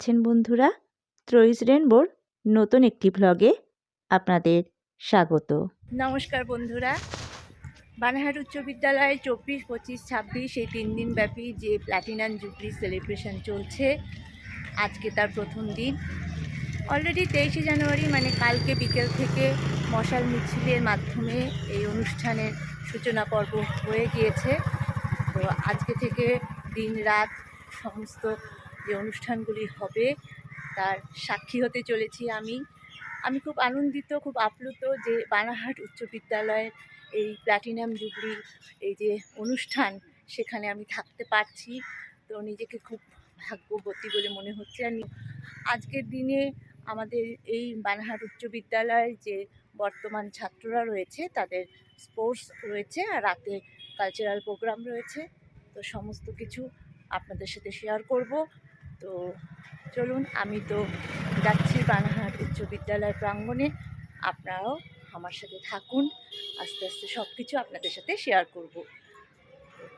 আছেন বন্ধুরা? ত্রয়িস রেনবোর নতুন একটি ভ্লগে আপনাদের স্বাগত। নমস্কার বন্ধুরা। বানাহাট উচ্চ বিদ্যালয়ে চব্বিশ, পঁচিশ, ছাব্বিশ এই তিন দিন ব্যাপী যে প্ল্যাটিনাম জুবলি সেলিব্রেশন চলছে, আজকে তার প্রথম দিন। অলরেডি তেইশে জানুয়ারি মানে কালকে বিকেল থেকে মশাল মিছিলের মাধ্যমে এই অনুষ্ঠানের সূচনা পর্ব হয়ে গিয়েছে। তো আজকে থেকে দিন রাত সমস্ত যে অনুষ্ঠানগুলি হবে, তার সাক্ষী হতে চলেছি আমি। আমি খুব আনন্দিত, খুব আপ্লুত যে বানাহাট উচ্চ বিদ্যালয়ের এই প্ল্যাটিনাম জুবলি, এই যে অনুষ্ঠান, সেখানে আমি থাকতে পারছি। তো নিজেকে খুব ভাগ্যবতী বলে মনে হচ্ছে। আর আজকের দিনে আমাদের এই বানাহাট উচ্চ বিদ্যালয়ের যে বর্তমান ছাত্ররা রয়েছে, তাদের স্পোর্টস রয়েছে আর রাতে কালচারাল প্রোগ্রাম রয়েছে। তো সমস্ত কিছু আপনাদের সাথে শেয়ার করব। তো চলুন, আমি তো যাচ্ছি বানাহাট উচ্চ বিদ্যালয় প্রাঙ্গণে। আপনারাও আমার সাথে থাকুন, আস্তে আস্তে সব কিছু আপনাদের সাথে শেয়ার করব।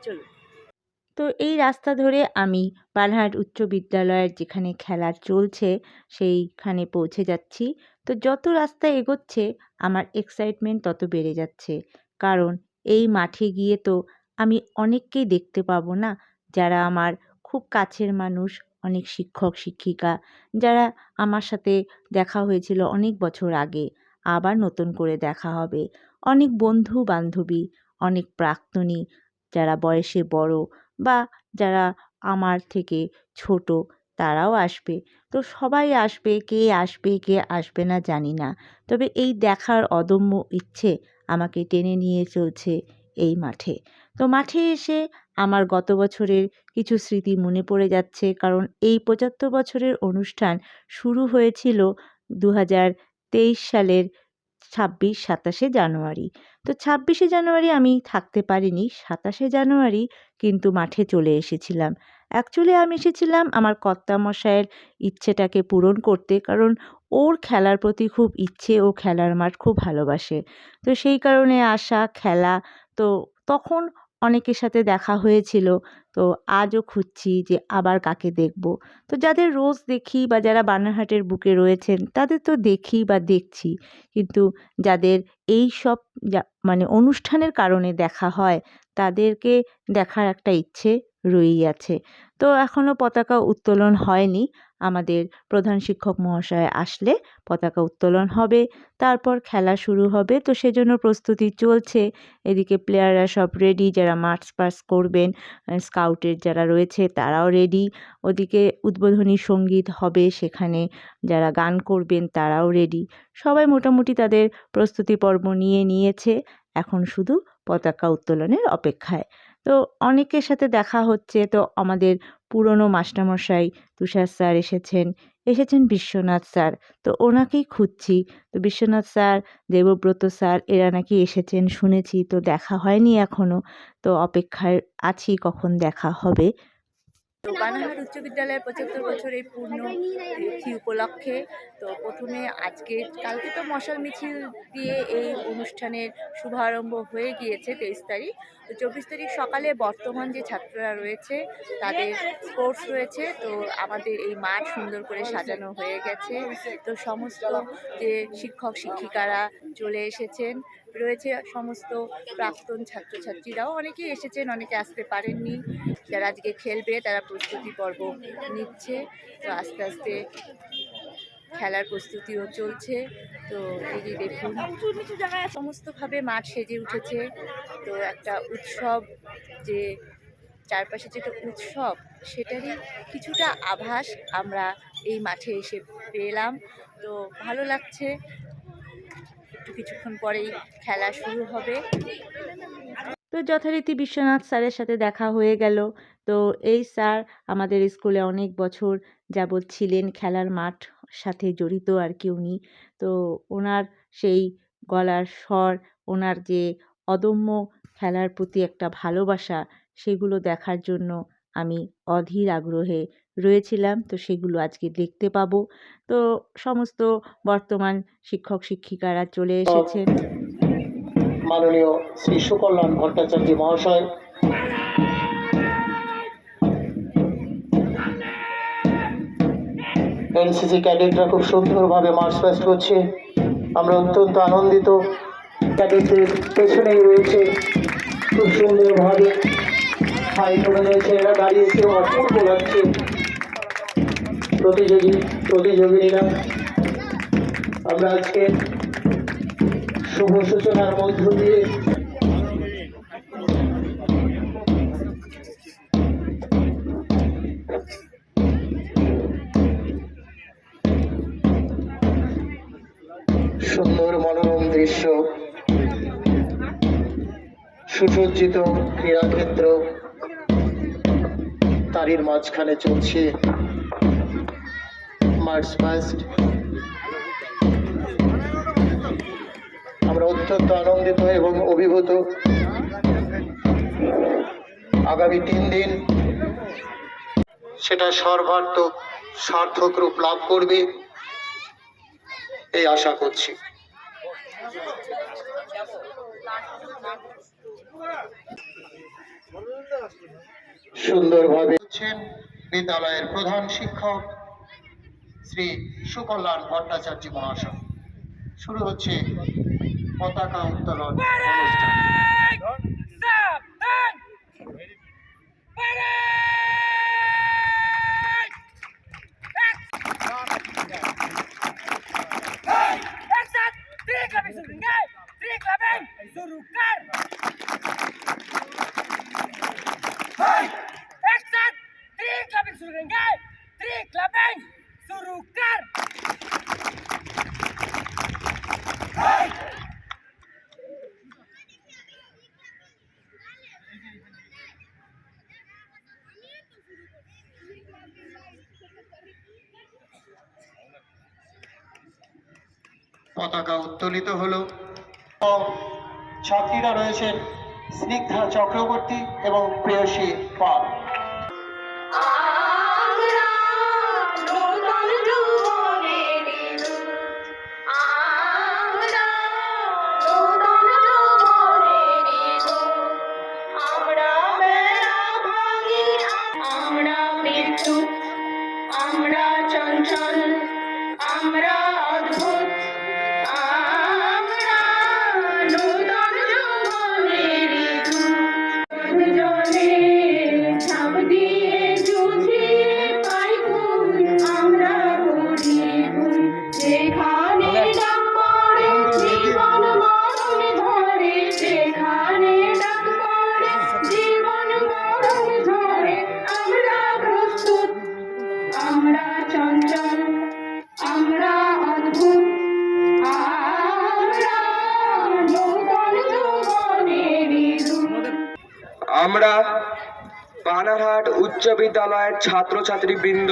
চলুন। তো এই রাস্তা ধরে আমি বালহাট উচ্চ বিদ্যালয়ের যেখানে খেলা চলছে, সেইখানে পৌঁছে যাচ্ছি। তো যত রাস্তা এগোচ্ছে, আমার এক্সাইটমেন্ট তত বেড়ে যাচ্ছে। কারণ এই মাঠে গিয়ে তো আমি অনেককেই দেখতে পাবো না, যারা আমার খুব কাছের মানুষ অনেক শিক্ষক, শিক্ষিকা যারা আমার সাথে দেখা হয়েছিল অনেক বছর আগে, আবার নতুন করে দেখা হবে। অনেক বন্ধু বান্ধবী অনেক প্রাক্তনী যারা বয়সে বড় বা যারা আমার থেকে ছোট, তারাও আসবে। তো সবাই আসবে, কে আসবে কে আসবে না জানি না। তবে এই দেখার অদম্য ইচ্ছে আমাকে টেনে নিয়ে চলছে এই মাঠে। তো মাঠে এসে আমার গত বছরের কিছু স্মৃতি মনে পড়ে যাচ্ছে। কারণ এই পঁচাত্তর বছরের অনুষ্ঠান শুরু হয়েছিল দু হাজার তেইশ সালের ছাব্বিশ, সাতাশে জানুয়ারি। তো ছাব্বিশে জানুয়ারি আমি থাকতে পারিনি, সাতাশে জানুয়ারি কিন্তু মাঠে চলে এসেছিলাম। অ্যাকচুয়ালি আমি এসেছিলাম আমার কর্তামশায়ের ইচ্ছেটাকে পূরণ করতে, কারণ ওর খেলার প্রতি খুব ইচ্ছে, ও খেলার মাঠ খুব ভালোবাসে। তো সেই কারণে আসা খেলা, তো তখন অনেকের সাথে দেখা হয়েছিল। তো আজও খুঁজছি যে আবার কাকে দেখব। তো যাদের রোজ দেখি বা যারা বানারহাটের বুকে রয়েছেন, তাদের তো দেখি বা দেখছি। কিন্তু যাদের এই সব মানে অনুষ্ঠানের কারণে দেখা হয়, তাদেরকে দেখার একটা ইচ্ছে রয়েই আছে। তো এখনও পতাকা উত্তোলন হয়নি। আমাদের প্রধান শিক্ষক মহাশয় আসলে পতাকা উত্তোলন হবে, তারপর খেলা শুরু হবে। তো সেজন্য প্রস্তুতি চলছে। এদিকে প্লেয়াররা সব রেডি যারা মার্চ পাস করবেন স্কাউটের যারা রয়েছে তারাও রেডি ওদিকে উদ্বোধনী সংগীত হবে, সেখানে যারা গান করবেন তারাও রেডি সবাই মোটামুটি তাদের প্রস্তুতি পর্ব নিয়ে নিয়েছে। এখন শুধু পতাকা উত্তোলনের অপেক্ষায়। তো অনেকের সাথে দেখা হচ্ছে। তো আমাদের পুরনো মাস্টারমশাই তুষার স্যার এসেছেন এসেছেন বিশ্বনাথ স্যার। তো ওনাকেই খুঁজছি। তো বিশ্বনাথ স্যার, দেবব্রত স্যার, এরা নাকি এসেছেন, শুনেছি। তো দেখা হয়নি এখনও তো অপেক্ষায় আছি কখন দেখা হবে। তো উচ্চ বিদ্যালয়ের পঁচাত্তর বছর এই পূর্ণ তিথি উপলক্ষে, তো প্রথমে আজকে, কালকে তো মশাল মিছিল দিয়ে এই অনুষ্ঠানের শুভারম্ভ হয়ে গিয়েছে তেইশ তারিখ। তো চব্বিশ তারিখ সকালে বর্তমান যে ছাত্ররা রয়েছে, তাদের স্পোর্টস রয়েছে, তো আমাদের এই মাঠ সুন্দর করে সাজানো হয়ে গেছে। তো সমস্ত যে শিক্ষক, শিক্ষিকারা চলে এসেছেন, রয়েছে সমস্ত প্রাক্তন ছাত্রছাত্রীরাও। অনেকেই এসেছেন, অনেকে আসতে পারেননি। যারা আজকে খেলবে, তারা প্রস্তুতি পর্ব নিচ্ছে। তো আস্তে আস্তে খেলার প্রস্তুতিও চলছে। তো এই যে দেখুন, সমস্তভাবে মাঠ সেজে উঠেছে। তো একটা উৎসব যে চারপাশে যেটা উৎসব, সেটারই কিছুটা আভাস আমরা এই মাঠে এসে পেলাম। তো ভালো লাগছে। একটু কিছুক্ষণ পরেই খেলা শুরু হবে। তো যথারীতি বিশ্বনাথ স্যারের সাথে দেখা হয়ে গেল। তো এই স্যার আমাদের স্কুলে অনেক বছর যাবৎ ছিলেন, খেলার মাঠ সাথে জড়িত আর কি উনি। তো ওনার সেই গলার স্বর, ওনার যে অদম্য খেলার প্রতি একটা ভালোবাসা, সেগুলো দেখার জন্য আমি অধীর আগ্রহে রয়েছিলাম। তো সেগুলো আজকে দেখতে পাবো। তো সমস্ত বর্তমান শিক্ষক শিক্ষিকারা চলে এসেছেন। মাননীয় শ্রী সুকল্যাণ ভট্টাচার্য মহাশয়। এনসিসি ক্যাডেটরা খুব সুন্দরভাবে মার্চ পাস্ট করছে। আমরা অত্যন্ত আনন্দিত। ক্যাডেটদের পেছনেই রয়েছে খুব সুন্দরভাবে হাই করে রয়েছে এরা দাঁড়িয়েছে, অপূর্ব লাগছে। প্রতিযোগী প্রতিযোগিনীরা। আমরা আজকে শুভ সূচনার মধ্য দিয়ে। সুন্দর মনোরম দৃশ্য। সুসজ্জিত ক্রীড়াক্ষেত্র তারির মাঝখানে চলছে। মার্চ পাস্ট আমরা অত্যন্ত আনন্দিত এবং অভিভূত। আগামী তিন দিন সেটা সর্বার্থক সার্থক রূপ লাভ করবে, এই আশা করছি। সুন্দরভাবে হচ্ছেন বিদ্যালয়ের প্রধান শিক্ষক শ্রী সুকল্যাণ ভট্টাচার্য মহাশয়। শুরু হচ্ছে পতাকা উত্তোলন অনুষ্ঠান सुरू উত্তোলিত হলো। ছাত্রীরা রয়েছেন স্নিগ্ধা চক্রবর্তী এবং প্রেয়সী পাল। উচ্চ বিদ্যালয়ের ছাত্রছাত্রীবৃন্দ,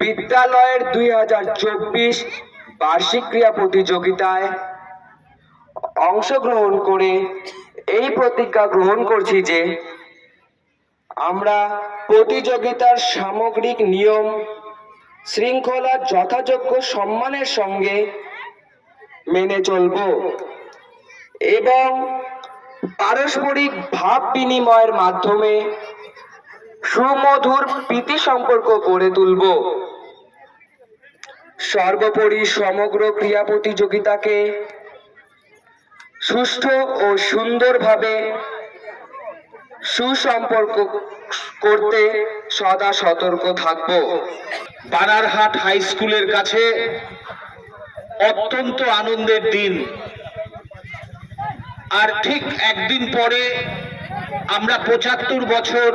বিদ্যালয়ের দুই হাজার চব্বিশ বার্ষিক ক্রীড়া প্রতিযোগিতায় অংশগ্রহণ করে এই প্রতিজ্ঞা গ্রহণ করছি যে আমরা প্রতিযোগিতার সামগ্রিক নিয়ম, শৃঙ্খলা, যথাযোগ্য সম্মানের সঙ্গে মেনে চলব এবং পারস্পরিক ভাব বিনিময়ের মাধ্যমে সুমধুর প্রীতি সম্পর্ক গড়ে তুলব। সর্বোপরি সমগ্র ক্রীড়া প্রতিযোগিতাকে সুষ্ঠু ও সুন্দরভাবে সুসম্পর্ক করতে সদা সতর্ক থাকব। বানারহাট হাই স্কুলের কাছে অত্যন্ত আনন্দের দিন। আর ঠিক একদিন পরে আমরা পঁচাত্তর বছর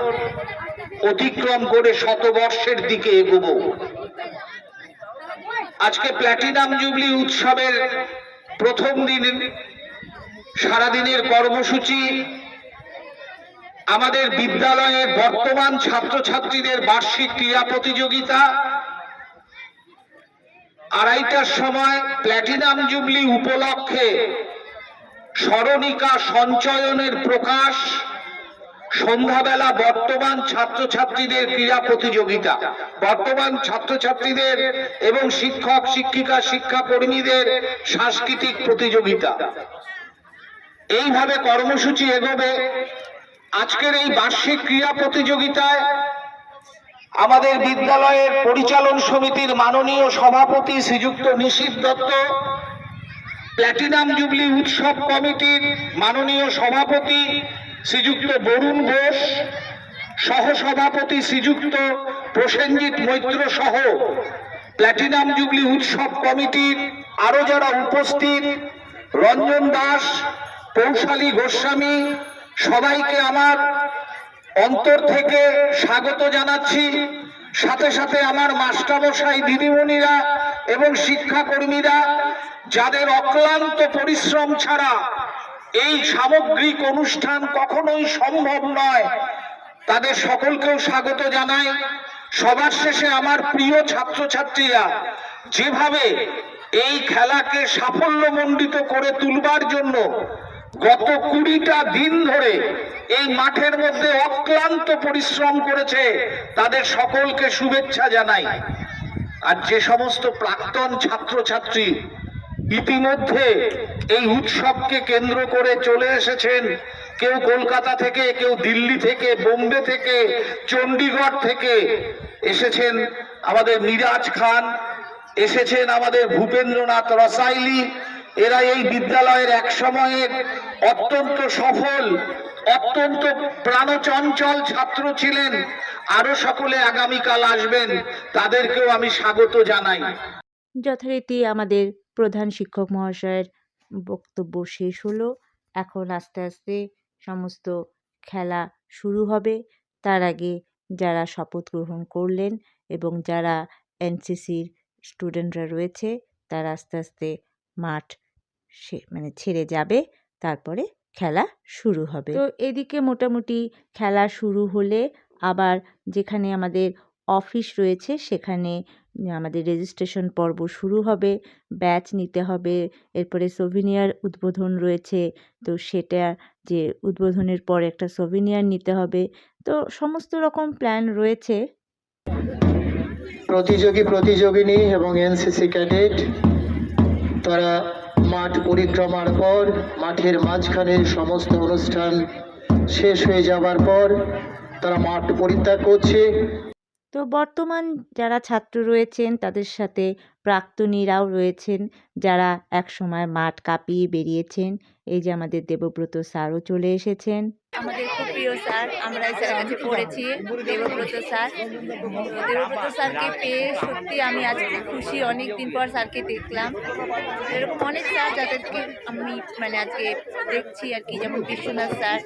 অতিক্রম করে শতবর্ষের দিকে এগোবো। আজকে প্ল্যাটিনাম জুবলি উৎসবের প্রথম দিন, সারাদিনের কর্মসূচি, আমাদের বিদ্যালয়ের বর্তমান ছাত্রছাত্রীদের বার্ষিক ক্রীড়া প্রতিযোগিতা, আড়াইটার সময় প্ল্যাটিনাম জুবলি উপলক্ষে স্মরণিকা সঞ্চয়নের প্রকাশ, সন্ধ্যাবেলা বর্তমান ছাত্রছাত্রীদের ক্রীড়া প্রতিযোগিতা। বর্তমান ছাত্রছাত্রীদের এবং শিক্ষক, শিক্ষিকা শিক্ষা কর্মীদের সাংস্কৃতিক প্রতিযোগিতা। এইভাবে কর্মসূচি এগোবে। আজকের এই বার্ষিক ক্রীড়া প্রতিযোগিতায় আমাদের বিদ্যালয়ের পরিচালন সমিতির মাননীয় সভাপতি শ্রীযুক্ত নিশীত দত্ত প্ল্যাটিনাম জুবলি উৎসব কমিটির মাননীয় সভাপতি শ্রীযুক্ত বরুণ ঘোষ, সহসভাপতি শ্রীযুক্ত প্রসেনজিৎ মৈত্র সহ প্ল্যাটিনাম জুবলি উৎসব কমিটির আরও যারা উপস্থিত, রঞ্জন দাস, কৌশালী গোস্বামী, সবাইকে আমার অন্তর থেকে স্বাগত জানাচ্ছি। সাথে সাথে আমার মাস্টারমশাই, দিদিমণিরা এবং শিক্ষাকর্মীরা যাদের অক্লান্ত পরিশ্রম ছাড়া এই সামগ্রিক অনুষ্ঠান কখনোই সম্ভব নয়, তাদের সকলকেও স্বাগত জানাই। সবার শেষে আমার প্রিয় ছাত্রছাত্রীরা, যেভাবে এই খেলাকে সাফল্যমণ্ডিত করে তুলবার জন্য গত কুড়িটা দিন ধরে এই মাঠের মধ্যে অক্লান্ত পরিশ্রম করেছে, তাদের সকলকে শুভেচ্ছা জানাই। আর যে সমস্ত প্রাক্তন ছাত্রছাত্রী ইতিমধ্যে এই উৎসবকে কেন্দ্র করে চলে এসেছেন কেউ কলকাতা থেকে, কেউ দিল্লি থেকে, বোম্বে থেকে, চণ্ডীগড় থেকে এসেছেন আমাদের মিরাজ খান, এসেছেন আমাদের ভূপেন্দ্রনাথ রসাইলি। এরা এই বিদ্যালয়ের এক সময়ের অত্যন্ত সফল, অত্যন্ত প্রাণচঞ্চল ছাত্র ছিলেন। আরও সকলে আগামীকাল আসবেন, তাদেরকেও আমি স্বাগত জানাই। যথারীতি আমাদের প্রধান শিক্ষক মহাশয়ের বক্তব্য শেষ হলো। এখন আস্তে আস্তে সমস্ত খেলা শুরু হবে। তার আগে যারা শপথ গ্রহণ করলেন এবং যারা এনসিসির স্টুডেন্টরা রয়েছে, তারা আস্তে আস্তে মাঠ সে মানে ছেড়ে যাবে। তারপরে খেলা শুরু হবে। তো এদিকে মোটামুটি খেলা শুরু হলে আবার যেখানে আমাদের অফিস রয়েছে, সেখানে আমাদের রেজিস্ট্রেশন পর্ব শুরু হবে ব্যাচ নিতে হবে, এরপরে সোভিনিয়ার উদ্বোধন রয়েছে, তো সেটা যে উদ্বোধনের পর একটা সোভিনিয়ার নিতে হবে, তো সমস্ত রকম প্ল্যান রয়েছে। প্রতিযোগী, প্রতিযোগিনী এবং এনসিসি ক্যাডেট তারা মাঠ পরিক্রমার পর, মাঠের মাঝখানে সমস্ত অনুষ্ঠান শেষ হয়ে যাবার পর, তারা মাঠ পরিত্যাগ করছে। তো বর্তমান যারা ছাত্র রয়েছেন তাদের সাথে প্রাক্তনীরাও রয়েছেন যারা একসময় মাঠ কাঁপিয়ে বেরিয়েছেন। এই যে আমাদের দেবব্রত স্যারও চলে এসেছেন। আমাদের খুব প্রিয় স্যার, আমরা এই স্যারের পড়েছি, দেবব্রত স্যার। দেবব্রত স্যারকে পেয়ে সত্যি আমি আজকে খুশি অনেক দিন পর স্যারকে দেখলাম। এরকম অনেক স্যার যাদেরকে আমি মানে আজকে দেখছি আর কি, যেমন বিশ্বনাথ স্যার,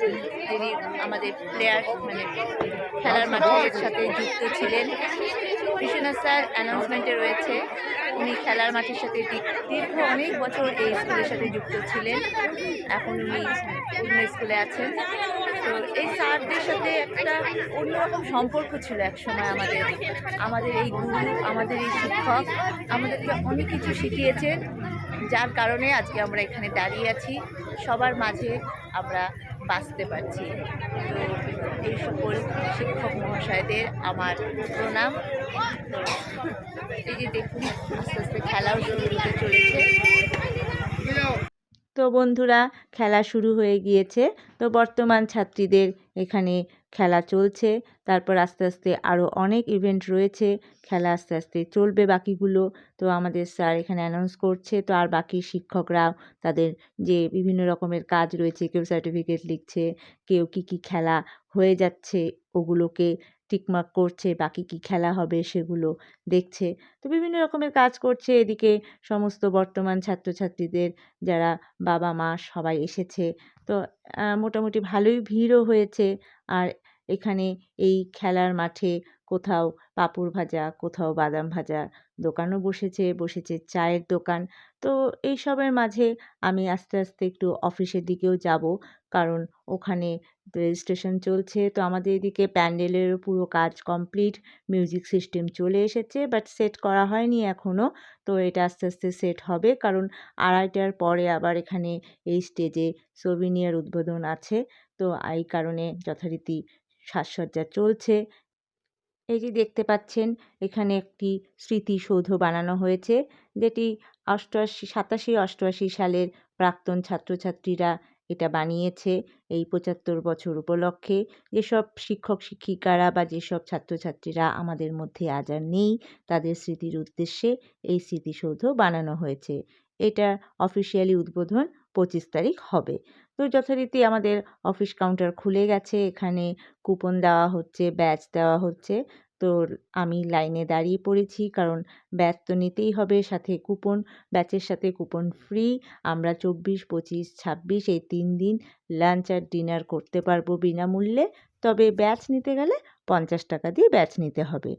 যিনি আমাদের প্লেয়ার মানে খেলার মাঠের সাথে যুক্ত ছিলেন। বিশ্বনাথ স্যার অ্যানাউন্সমেন্টে রয়েছে। উনি খেলার মাঠের সাথে দীর্ঘ অনেক বছর এই স্কুলের সাথে যুক্ত ছিলেন। এখন উনি অন্য স্কুলে আছেন। তো এই স্যারদের সাথে একটা অন্যরকম সম্পর্ক ছিল এক সময় আমাদের। আমাদের এই গুরু, আমাদের এই শিক্ষক আমাদেরকে অনেক কিছু শিখিয়েছেন। যার কারণে আজকে আমরা এখানে দাঁড়িয়ে আছি। সবার মাঝে আমরা বাঁচতে পারছি। এই সকল শিক্ষক মহাশয়দের আমার প্রণাম। এই যে দেখুন, আস্তে আস্তে খেলাও শুরু হতে চলেছে। তো বন্ধুরা, খেলা শুরু হয়ে গিয়েছে। তো বর্তমান ছাত্রীদের এখানে খেলা চলছে। তারপর আস্তে আস্তে আরও অনেক ইভেন্ট রয়েছে। খেলা আস্তে আস্তে চলবে বাকিগুলো। তো আমাদের স্যার এখানে অ্যানাউন্স করছে। তো আর বাকি শিক্ষকরাও তাদের যে বিভিন্ন রকমের কাজ রয়েছে, কেউ সার্টিফিকেট লিখছে, কেউ কী কী খেলা হয়ে যাচ্ছে, ওগুলোকে টিকমার্ক করছে, বাকি কি খেলা হবে সেগুলো দেখছে। তো বিভিন্ন রকমের কাজ করছে। এদিকে সমস্ত বর্তমান ছাত্রছাত্রীদের যারা বাবা মা সবাই এসেছে। তো মোটামুটি ভালোই ভিড়ও হয়েছে। আর এখানে এই খেলার মাঠে কোথাও পাঁপড় ভাজা, কোথাও বাদাম ভাজা দোকানও বসেছে বসেছে চায়ের দোকান। তো এইসবের মাঝে আমি আস্তে আস্তে একটু অফিসের দিকেও যাব কারণ ওখানে রেজিস্ট্রেশন চলছে। তো আমাদের এদিকে প্যান্ডেলেরও পুরো কাজ কমপ্লিট, মিউজিক সিস্টেম চলে এসেছে বাট সেট করা হয়নি এখনও তো এটা আস্তে আস্তে সেট হবে কারণ আড়াইটার পরে আবার এখানে এই স্টেজে সোভিনিয়ার উদ্বোধন আছে। তো এই কারণে যথারীতি সাজসজ্জা চলছে। এই যে দেখতে পাচ্ছেন, এখানে একটি স্মৃতিসৌধ বানানো হয়েছে, যেটি অষ্টআশি, সাতাশি অষ্টআশি সালের প্রাক্তন ছাত্রছাত্রীরা এটা বানিয়েছে এই পঁচাত্তর বছর উপলক্ষে। যেসব শিক্ষক, শিক্ষিকারা বা যেসব ছাত্রছাত্রীরা আমাদের মধ্যে আজ আর নেই, তাদের স্মৃতির উদ্দেশ্যে এই স্মৃতিসৌধ বানানো হয়েছে। এটা অফিসিয়ালি উদ্বোধন পঁচিশ তারিখ হবে। তো যথারীতি আমাদের অফিস কাউন্টার খুলে গেছে। এখানে কুপন দেওয়া হচ্ছে, ব্যাচ দেওয়া হচ্ছে। তো আমি লাইনে দাঁড়িয়ে পড়েছি, কারণ ব্যাচ তো নিতেই হবে, সাথে কুপন, ব্যাচের সাথে কুপন ফ্রি। আমরা চব্বিশ, পঁচিশ, ছাব্বিশ এই তিন দিন লাঞ্চ আর ডিনার করতে পারব বিনামূল্যে। তবে ব্যাচ নিতে গেলে পঞ্চাশ টাকা দিয়ে ব্যাচ নিতে হবে।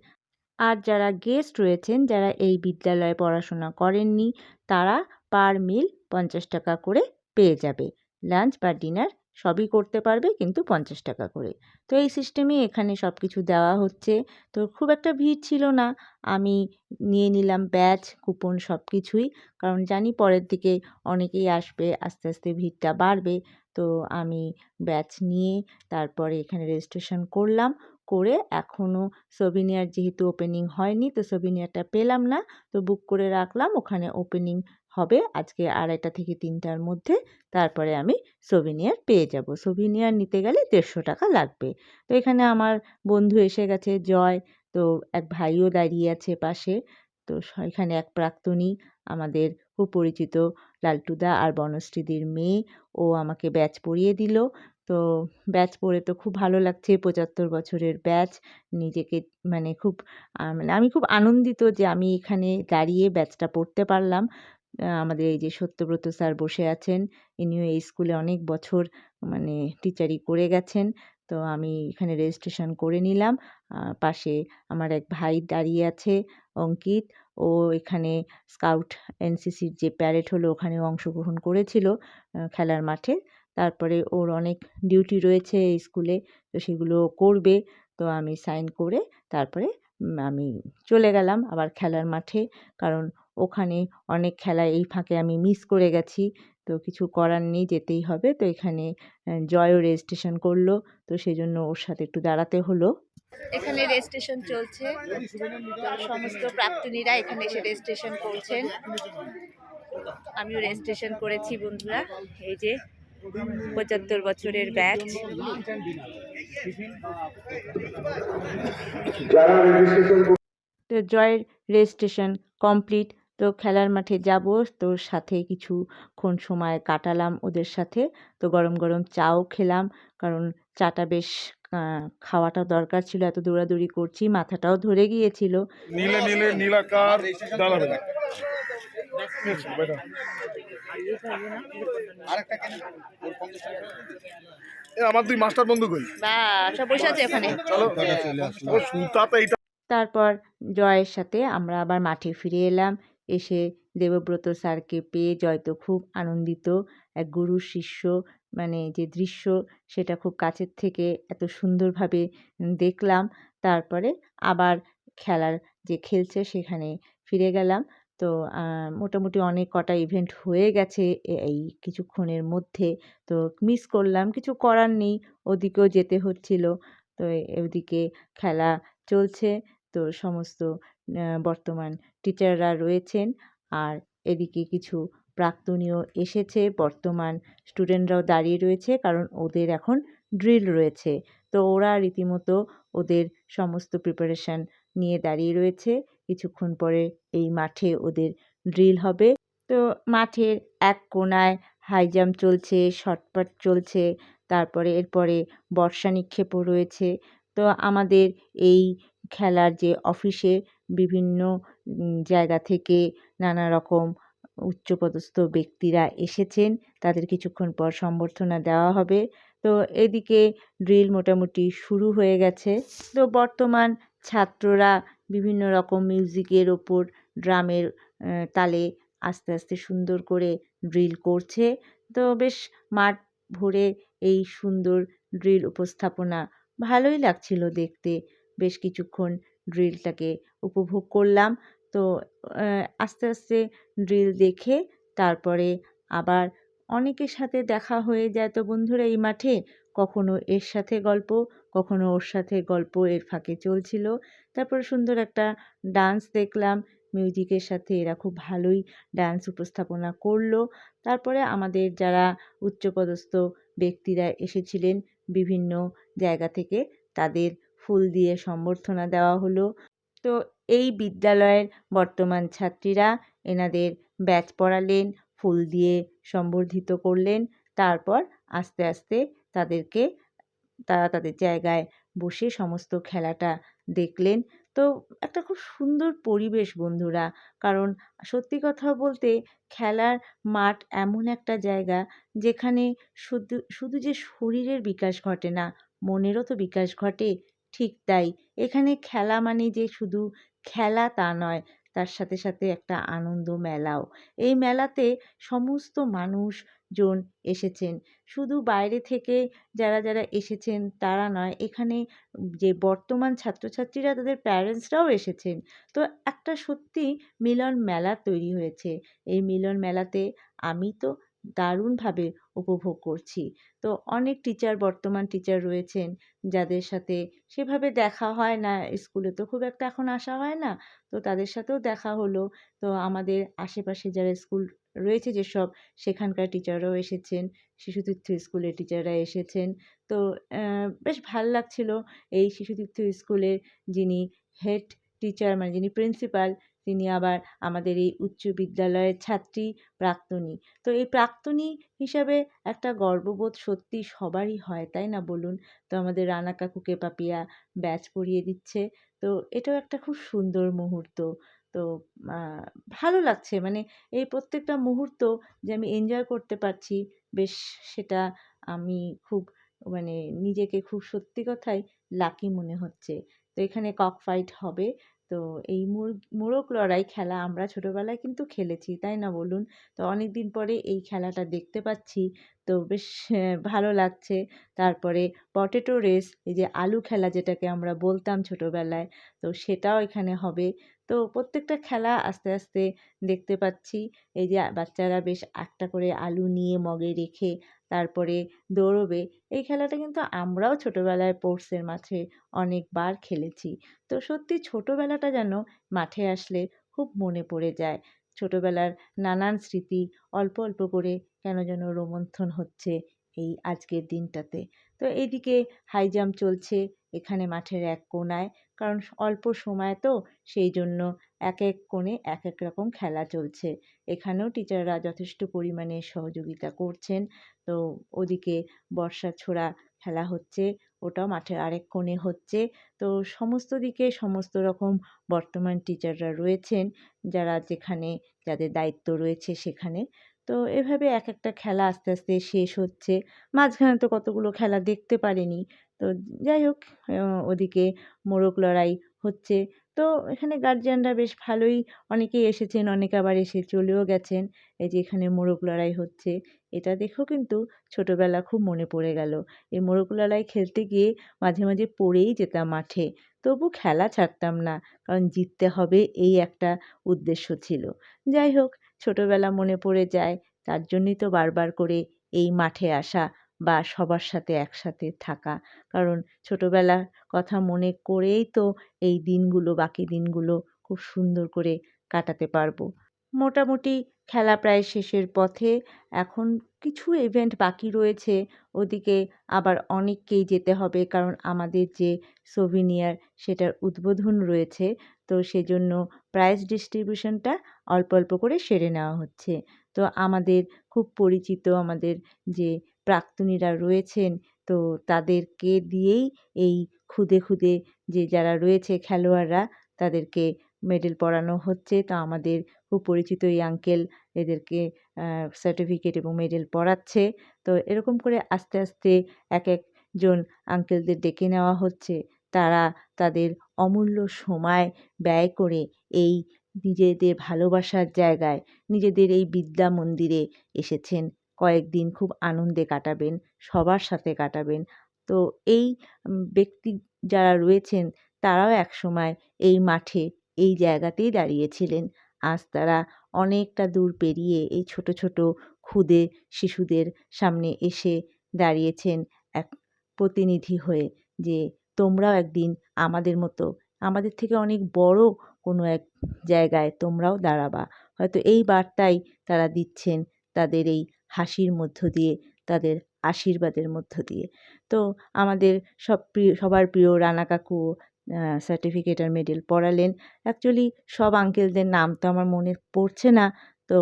আর যারা গেস্ট রয়েছেন, যারা এই বিদ্যালয়ে পড়াশোনা করেননি, তারা পার মিল পঞ্চাশ টাকা করে পেয়ে যাবে। লাঞ্চ বা ডিনার সবই করতে পারবে, কিন্তু পঞ্চাশ টাকা করে। তো এই সিস্টেমে এখানে সব কিছু দেওয়া হচ্ছে। তো খুব একটা ভিড় ছিল না। আমি নিয়ে নিলাম ব্যাচ কুপন সব কিছুই কারণ জানি পরের দিকে অনেকেই আসবে, আস্তে আস্তে ভিড়টা বাড়বে। তো আমি ব্যাচ নিয়ে তারপরে এখানে রেজিস্ট্রেশন করলাম। করে এখনও সোভিনিয়ার যেহেতু ওপেনিং হয়নি, তো সোভিনিয়ারটা পেলাম না। তো বুক করে রাখলাম। ওখানে ওপেনিং হবে। আজকে আড়াইটা থেকে তিনটার মধ্যে তারপরে আমি সোভিনিয়ার পেয়ে যাব। সোভিনিয়ার নিতে গেলে দেড়শো টাকা লাগবে। তো এখানে আমার বন্ধু এসে গেছে, জয়। তো এক ভাইও দাঁড়িয়ে আছে পাশে। তো এখানে এক প্রাক্তনী, আমাদের খুব পরিচিত লালটুদা আর বনশ্রীদির মেয়ে। ও আমাকে ব্যাচ পরিয়ে দিল। তো ব্যাচ পরে তো খুব ভালো লাগছে, পঁচাত্তর বছরের ব্যাচ। নিজেকে মানে খুব মানে আমি খুব আনন্দিত যে আমি এখানে দাঁড়িয়ে ব্যাচটা পড়তে পারলাম। আমাদের এই যে সত্যব্রত স্যার বসে আছেন, ইনিও এই স্কুলে অনেক বছর মানে টিচারি করে গেছেন। তো আমি এখানে রেজিস্ট্রেশন করে নিলাম। পাশে আমার এক ভাই দাঁড়িয়ে আছে, অঙ্কিত। ও এখানে স্কাউট এনসিসির যে প্যারেড হলো, ওখানেও অংশগ্রহণ করেছিল খেলার মাঠে। তারপরে ওর অনেক ডিউটি রয়েছে এই স্কুলে, তো সেগুলো করবে। তো আমি সাইন করে তারপরে আমি চলে গেলাম আবার খেলার মাঠে। কারণ ওখানে অনেক খেলা এই ফাঁকে আমি মিস করে গেছি। তো কিছু করার নেই যেতেই হবে। তো এখানে জয়ও রেজিস্ট্রেশন করল। তো সেই জন্য ওর সাথে একটু দাঁড়াতে হলো। এখানে রেজিস্ট্রেশন চলছে। সমস্ত প্রাক্তনীরা এখানে এসে রেজিস্ট্রেশন করছেন। আমিও রেজিস্ট্রেশন করেছি বন্ধুরা। এই যে পঁচাত্তর বছরের ব্যাচ। তো জয়ের রেজিস্ট্রেশন কমপ্লিট। তো খেলার মাঠে যাব তো সাথে কিছুক্ষণ সময় কাটালাম ওদের সাথে। তো গরম গরম চাও খেলাম কারণ চাটা বেশ খাওয়াটা দরকার ছিল এত দৌড়াদৌড়ি করছি মাথাটাও ধরে গিয়েছিল। নীলে নীলে নীলাকার দাঁড়াবে না। আমার দুই মাস্টার বন্ধু কই? সব বসে আছে ওখানে। চলো। ও সুতা তো এইটা তারপর জয়ের সাথে আমরা আবার মাঠে ফিরে এলাম। এসে দেবব্রত স্যারকে পেয়ে জয় তো খুব আনন্দিত। এক গুরু শিষ্য মানে যে দৃশ্য, সেটা খুব কাছের থেকে এত সুন্দরভাবে দেখলাম। তারপরে আবার খেলার যে খেলছে, সেখানে ফিরে গেলাম। তো মোটামুটি অনেক কটা ইভেন্ট হয়ে গেছে এই কিছুক্ষণের মধ্যে। তো মিস করলাম, কিছু করার নেই, ওদিকেও যেতে হচ্ছিল। তো ওদিকে খেলা চলছে। তো, সমস্ত বর্তমান টিচাররা রয়েছেন। আর এদিকে কিছু প্রাক্তনীয় এসেছে, বর্তমান স্টুডেন্টরাও দাঁড়িয়ে রয়েছে, কারণ ওদের এখন ড্রিল রয়েছে। তো ওরা রীতিমতো ওদের সমস্ত প্রিপারেশান নিয়ে দাঁড়িয়ে রয়েছে। কিছুক্ষণ পরে এই মাঠে ওদের ড্রিল হবে। তো মাঠের এক কোণায় হাই জাম্প চলছে শর্টপাট চলছে, তারপরে এরপরে বর্ষা নিক্ষেপও রয়েছে। তো আমাদের এই খেলার যে অফিসে বিভিন্ন জায়গা থেকে নানা রকম উচ্চপদস্থ ব্যক্তিরা এসেছেন। তাদের কিছুক্ষণ পর সম্বর্ধনা দেওয়া হবে। তো এদিকে ড্রিল মোটামুটি শুরু হয়ে গেছে। তো বর্তমান ছাত্ররা বিভিন্ন রকম মিউজিকের ওপর ড্রামের তালে আস্তে আস্তে সুন্দর করে ড্রিল করছে। তো বেশ মাঠ ভরে এই সুন্দর ড্রিল উপস্থাপনা ভালোই লাগছিল দেখতে। বেশ কিছুক্ষণ ড্রিলটাকে উপভোগ করলাম। তো আস্তে আস্তে ড্রিল দেখে তারপরে আবার অনেকের সাথে দেখা হয়ে যায়। তো বন্ধুরা, এই মাঠে কখনো এর সাথে গল্প, কখনো ওর সাথে গল্প এর ফাঁকে চলছিল। তারপরে সুন্দর একটা ডান্স দেখলাম। মিউজিকের সাথে এরা খুব ভালোই ডান্স উপস্থাপনা করল। তারপরে আমাদের যারা উচ্চপদস্থ ব্যক্তিরা এসেছিলেন বিভিন্ন জায়গা থেকে, তাদের ফুল দিয়ে সম্বর্ধনা দেওয়া হলো। তো এই বিদ্যালয়ের বর্তমান ছাত্রীরা এনাদের ব্যাচ পড়ালেন, ফুল দিয়ে সম্বর্ধিত করলেন, তারপর আস্তে আস্তে তাদেরকে, তারা তাদের জায়গায় বসে সমস্ত খেলাটা দেখলেন। তো একটা খুব সুন্দর পরিবেশ বন্ধুরা, কারণ সত্যি কথা বলতে খেলার মাঠ এমন একটা জায়গা যেখানে শুধু শুধু যে শরীরের বিকাশ ঘটে না, মনেরও তো বিকাশ ঘটে ঠিক তাই। এখানে খেলা মানে যে শুধু খেলা তা নয়, তার সাথে সাথে একটা আনন্দ মেলাও। এই মেলাতে সমস্ত মানুষজন এসেছেন। শুধু বাইরে থেকে যারা যারা এসেছেন তারা নয়, এখানে যে বর্তমান ছাত্রছাত্রীরা, তাদের প্যারেন্টসরাও এসেছেন। তো একটা সত্যি মিলন মেলা তৈরি হয়েছে। এই মিলন মেলাতে আমি তো দারুণভাবে উপভোগ করছি। তো অনেক টিচার বর্তমান টিচার রয়েছেন যাদের সাথে সেভাবে দেখা হয় না, স্কুলে তো খুব একটা এখন আসা হয় না, তো তাদের সাথেও দেখা হলো। তো আমাদের আশেপাশে যারা স্কুল রয়েছে যেসব, সেখানকার টিচাররাও এসেছেন শিশু শিশুতীর্থ স্কুলের টিচাররা এসেছেন। তো বেশ ভালো লাগছিল এই শিশু শিশুতীর্থ স্কুলের যিনি হেড টিচার মানে যিনি প্রিন্সিপাল তিনি আবার আমাদের এই উচ্চ বিদ্যালয়ের ছাত্রী, প্রাক্তনী। তো এই প্রাক্তনী হিসাবে একটা গর্ববোধ সত্যি সবারই হয়, তাই না বলুন? তো আমাদের রানা কাকুকে পাপিয়া ব্যাচ পরিয়ে দিচ্ছে। তো এটাও একটা খুব সুন্দর মুহূর্ত। তো ভালো লাগছে। মানে এই প্রত্যেকটা মুহূর্ত যে আমি এনজয় করতে পারছি, বেশ সেটা আমি খুব মানে নিজেকে খুব সত্যি কথাই লাকি মনে হচ্ছে। তো এখানে কক ফাইট হবে। তো এই মোরগ লড়াই খেলা আমরা ছোটোবেলায় কিন্তু খেলেছি, তাই না বলুন? তো অনেক দিন পরে এই খেলাটা দেখতে পাচ্ছি, তো বেশ ভালো লাগছে। তারপরে পটেটো রেস এই যে আলু খেলা যেটাকে আমরা বলতাম ছোটোবেলায়, তো সেটাও এখানে হবে। তো প্রত্যেকটা খেলা আস্তে আস্তে দেখতে পাচ্ছি, এই যে বাচ্চারা বেশ একটা করে আলু নিয়ে মগে রেখে তারপরে দৌড়বে, এই খেলাটা কিন্তু আমরাও ছোটোবেলায় স্পোর্টসের মাঠে অনেকবার খেলেছি। তো সত্যি ছোটোবেলাটা যেন মাঠে আসলে খুব মনে পড়ে যায়। ছোটোবেলার নানান স্মৃতি অল্প অল্প করে কেন যেন রোমন্থন হচ্ছে এই আজকের দিনটাতে। তো এইদিকে হাই জাম্প চলছে, এখানে মাঠের এক কোণায় কারণ অল্প সময় তো সেই জন্য এক এক কোণে এক এক রকম খেলা চলছে। এখানেও টিচাররা যথেষ্ট পরিমাণে সহযোগিতা করছেন। তো ওদিকে বর্ষা ছোড়া খেলা হচ্ছে, ওটাও মাঠের আরেক কোণে হচ্ছে। তো সমস্ত দিকে সমস্ত রকম বর্তমান টিচাররা রয়েছেন, যারা যেখানে যাদের দায়িত্ব রয়েছে সেখানে। তো এভাবে এক একটা খেলা আস্তে আস্তে শেষ হচ্ছে। মাঝখানে তো কতগুলো খেলা দেখতে পারিনি। তো যাই হোক ওদিকে মোরগ লড়াই হচ্ছে। তো এখানে গার্জিয়ানরা বেশ ভালোই, অনেকেই এসেছেন, অনেকে আবার এসে চলেও গেছেন। এই যে এখানে মোরগ লড়াই হচ্ছে, এটা দেখেও কিন্তু ছোটোবেলা খুব মনে পড়ে গেল। এই মোরগ লড়াই খেলতে গিয়ে মাঝে মাঝে পড়েই যেতাম মাঠে, তবু খেলা ছাড়তাম না, কারণ জিততে হবে এই একটা উদ্দেশ্য ছিল। যাই হোক, ছোটোবেলা মনে পড়ে যায়, তার জন্যই তো বারবার করে এই মাঠে আসা। বা সবার সাথে একসাথে থাকা। কারণ ছোটোবেলার কথা মনে করেই তো এই দিনগুলো, বাকি দিনগুলো খুব সুন্দর করে কাটাতে পারব। মোটামুটি খেলা প্রায় শেষের পথে। এখন কিছু ইভেন্ট বাকি রয়েছে। ওদিকে আবার অনেককেই যেতে হবে। কারণ আমাদের যে সোভিনিয়ার সেটার উদ্বোধন রয়েছে। তো সেজন্য প্রাইজ ডিস্ট্রিবিউশনটা অল্প অল্প করে সেরে নেওয়া হচ্ছে। তো আমাদের খুব পরিচিত আমাদের যে প্রাক্তনীরা রয়েছেন, তো তাদেরকে দিয়েই এই খুদে খুদে যে যারা রয়েছে খেলোয়াড়রা, তাদেরকে মেডেল পড়ানো হচ্ছে। তো আমাদের খুব পরিচিত এই আঙ্কেল এদেরকে সার্টিফিকেট এবং মেডেল পড়াচ্ছে তো এরকম করে আস্তে আস্তে এক একজন আঙ্কেলদের ডেকে নেওয়া হচ্ছে। তারা তাদের অমূল্য সময় ব্যয় করে এই নিজেদের ভালোবাসার জায়গায় নিজেদের এই বিদ্যা মন্দিরে এসেছেন। কয়েকদিন খুব আনন্দে কাটাবেন, সবার সাথে কাটাবেন। তো এই ব্যক্তি যারা রয়েছেন, তারাও একসময় এই মাঠে, এই জায়গাতেই দাঁড়িয়েছিলেন। আজ তারা অনেকটা দূর পেরিয়ে এই ছোট ছোট ক্ষুদে শিশুদের সামনে এসে দাঁড়িয়েছেন এক প্রতিনিধি হয়ে যে, তোমরাও একদিন আমাদের মতো, আমাদের থেকে অনেক বড় কোনো এক জায়গায় তোমরাও দাঁড়াবা। হয়তো এই বার্তাই তারা দিচ্ছেন তাদের এই হাসির মধ্য দিয়ে, তাদের আশীর্বাদের মধ্য দিয়ে। তো আমাদের সব প্রিয়, সবার প্রিয় রানা কাকু সার্টিফিকেট আর মেডেল পড়ালেন। অ্যাকচুয়ালি সব আঙ্কেলদের নাম তো আমার মনে পড়ছে না। তো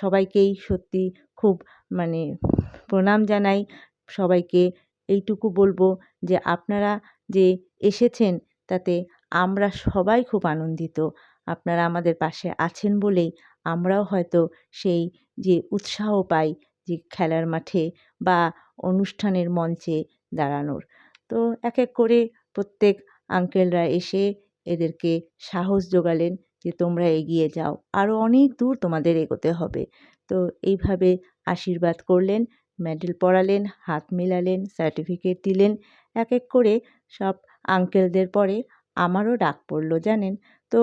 সবাইকেই সত্যি খুব মানে প্রণাম জানাই। সবাইকে এইটুকু বলব যে আপনারা যে এসেছেন, তাতে আমরা সবাই খুব আনন্দিত। আপনারা আমাদের পাশে আছেন বলেই আমরাও হয়তো সেই যে উৎসাহ পাই যে খেলার মাঠে বা অনুষ্ঠানের মঞ্চে দাঁড়ানোর। তো এক এক করে প্রত্যেক আঙ্কেলরা এসে এদেরকে সাহস জোগালেন যে তোমরা এগিয়ে যাও আরও অনেক দূর তোমাদের এগোতে হবে। তো এইভাবে আশীর্বাদ করলেন মেডেল পরালেন, হাত মেলালেন সার্টিফিকেট দিলেন এক এক করে সব আঙ্কেলদের পরে আমারও ডাক পড়ল, জানেন? তো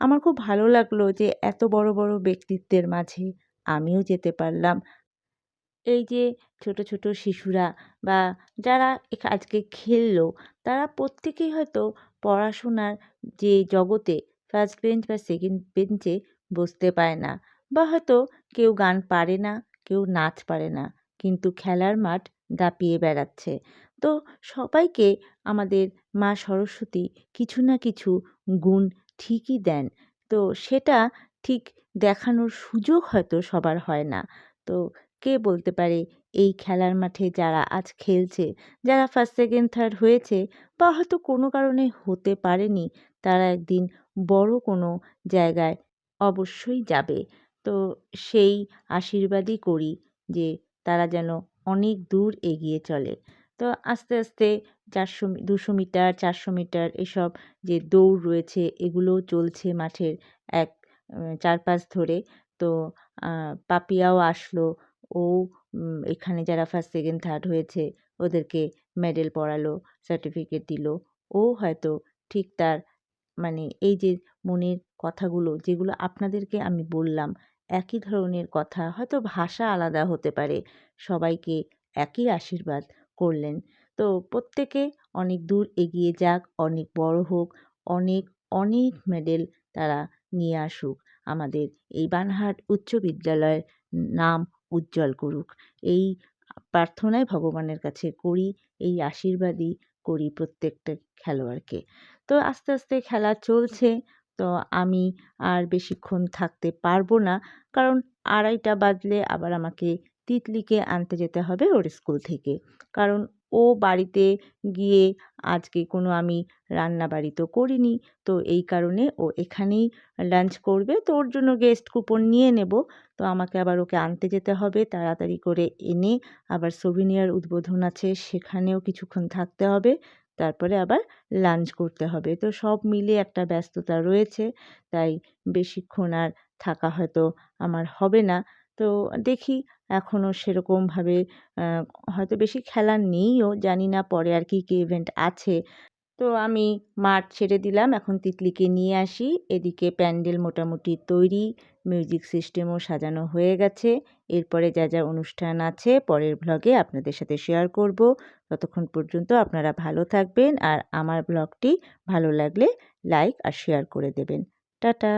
আমার খুব ভালো লাগল যে এত বড় বড় ব্যক্তিত্বের মাঝে আমিও যেতে পারলাম। এই যে ছোট ছোট শিশুরা বা যারা আজকে খেললো, তারা প্রত্যেকেই হয়তো পড়াশোনার যে জগতে ফার্স্ট বেঞ্চ বা সেকেন্ড বেঞ্চে বসতে পায় না বা হয়তো কেউ গান পারে না, কেউ নাচ পারে না, কিন্তু খেলার মাঠ দাপিয়ে বেড়াচ্ছে। তো সবাইকে আমাদের মা সরস্বতী কিছু না কিছু গুণ ঠিকই দেন। তো সেটা ঠিক দেখানোর সুযোগ হয়তো সবার হয় না। তো কে বলতে পারে এই খেলার মাঠে যারা আজ খেলছে, যারা ফার্স্ট সেকেন্ড থার্ড হয়েছে বা হয়তো কোনো কারণে হতে পারেনি, তারা একদিন বড় কোনো জায়গায় অবশ্যই যাবে। তো সেই আশীর্বাদই করি যে তারা যেন অনেক দূর এগিয়ে চলে। তো আস্তে আস্তে চারশো দুশো মিটার, চারশো মিটার এসব যে দৌড় রয়েছে, এগুলোও চলছে মাঠের এক চারপাশ ধরে। তো পাপিয়াও আসলো। ও এখানে যারা ফার্স্ট সেকেন্ড থার্ড হয়েছে, ওদেরকে মেডেল পড়ালো সার্টিফিকেট দিল। ও হয়তো ঠিক তার মানে এই যে মনের কথাগুলো, যেগুলো আপনাদেরকে আমি বললাম, একই ধরনের কথা, হয়তো ভাষা আলাদা হতে পারে। সবাইকে একই আশীর্বাদ করলেন। তো প্রত্যেকে অনেক দূর এগিয়ে যাক, অনেক বড় হোক, অনেক অনেক মেডেল তারা নিয়ে আসুক। আমাদের এই বানহাট উচ্চ বিদ্যালয়ের নাম উজ্জ্বল করুক। এই প্রার্থনাই ভগবানের কাছে করি, এই আশীর্বাদই করি প্রত্যেকটা খেলোয়াড়কে। তো আস্তে আস্তে খেলা চলছে, তো আমি আর বেশিক্ষণ থাকতে পারব না, কারণ আড়াইটা বাজলে আবার আমাকে তিতলিকে আনতে যেতে হবে ওর স্কুল থেকে। কারণ ও বাড়িতে গিয়ে আজকে কোনো আমি রান্না বাড়ি তো করিনি। তো এই কারণে ও এখানেই লাঞ্চ করবে। তো ওর জন্য গেস্ট কুপন নিয়ে নেব। তো আমাকে আবার ওকে আনতে যেতে হবে। তাড়াতাড়ি করে এনে আবার সোভিনিয়ার উদ্বোধন আছে সেখানেও কিছুক্ষণ থাকতে হবে। তারপরে আবার লাঞ্চ করতে হবে। তো সব মিলে একটা ব্যস্ততা রয়েছে। তাই বেশিক্ষণ আর থাকা হয়তো আমার হবে না। তো দেখি এখনও সেরকমভাবে হয়তো বেশি খেলা নেইও, জানি না পরে আর কি, কী ইভেন্ট আছে। তো আমি মাঠ ছেড়ে দিলাম, এখন তিতলিকে নিয়ে আসি। এদিকে প্যান্ডেল মোটামুটি তৈরি, মিউজিক সিস্টেমও সাজানো হয়ে গেছে। এরপরে যা যা অনুষ্ঠান আছে, পরের ব্লগে আপনাদের সাথে শেয়ার করব। ততক্ষণ পর্যন্ত আপনারা ভালো থাকবেন আর আমার ব্লগটি ভালো লাগলে লাইক আর শেয়ার করে দেবেন। টাটা!